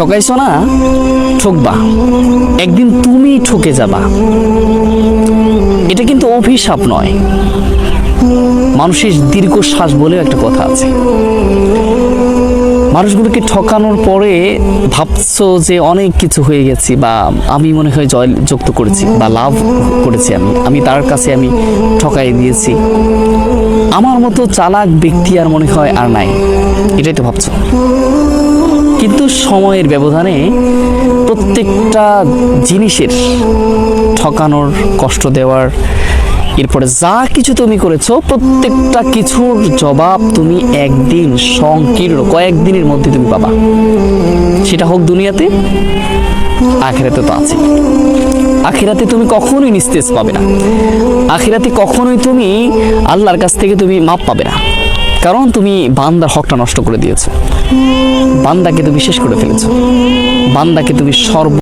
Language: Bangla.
ঠকাইছো না? ঠকবা। একদিন তুমি ঠকে যাবা। এটা কিন্তু অভিশাপ নয়। মানুষের দীর্ঘশ্বাস বলেও একটা কথা আছে। মানুষগুলোকে ঠকানোর পরে ভাবছ যে অনেক কিছু হয়ে গেছি বা আমি মনে হয় জয় যুক্ত করেছি বা লাভ করেছি আমি। আমি তার কাছে আমি ঠকাই দিয়েছি। আমার মতো চালাক ব্যক্তি আর মনে হয় আর নাই। এটাই তো ভাবছ। কিন্তু সময়ের ব্যবধানে প্রত্যেকটা জিনিসের ঠকানোর কষ্ট দেওয়ার, এরপরে যা কিছু তুমি করেছ, প্রত্যেকটা কিছুর জবাব তুমি একদিন সংকীর্ণ, কয়েকদিনের মধ্যে তুমি পাবা। সেটা হোক দুনিয়াতে, আখেরাতে তো আছে আখিরাতে তুমি কখনোই নিস্তেজ পাবে না। আখিরাতে কখনোই তুমি আল্লাহর কাছ থেকে তুমি মাপ পাবে না। কারণ তুমি বান্দার হকটা নষ্ট করে দিয়েছ। বান্দাকে তুমি শেষ করে ফেলেছো। বান্দাকে তুমি সর্ব